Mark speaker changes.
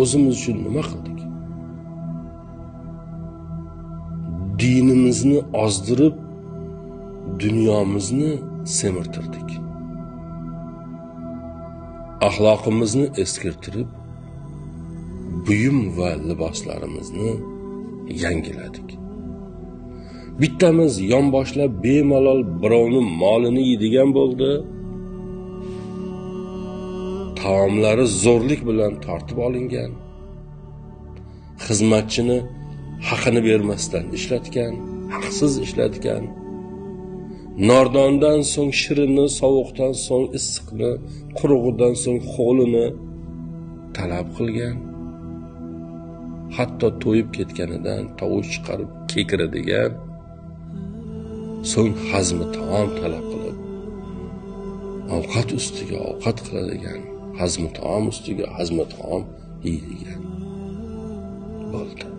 Speaker 1: o'zimiz uchun nima qildik? Dinimizni ozdirib dunyomizni semirtirdik. Axloqimizni eskirtirib buyum va liboslarimizni yangiladik. Bittamiz yonboshlab bemalol birovni molini yeydigan bo'ldi. Taomlari zo'rlik bilan tortib olingan xizmatchini haqini bermasdan ishlatgan haqsiz ishlatgan nordondan so'ng shirinni sovuqdan so'ng issiqni qurug'idan so'ng ho'lini talab qilgan hatto to'yib ketganidan tovush chiqarib kekiradigan so'ng hazmi taom talab qilib ovqat ustiga ovqat qiladigan هزم تا هم است دیگه هزم تا هم دیگه. بلده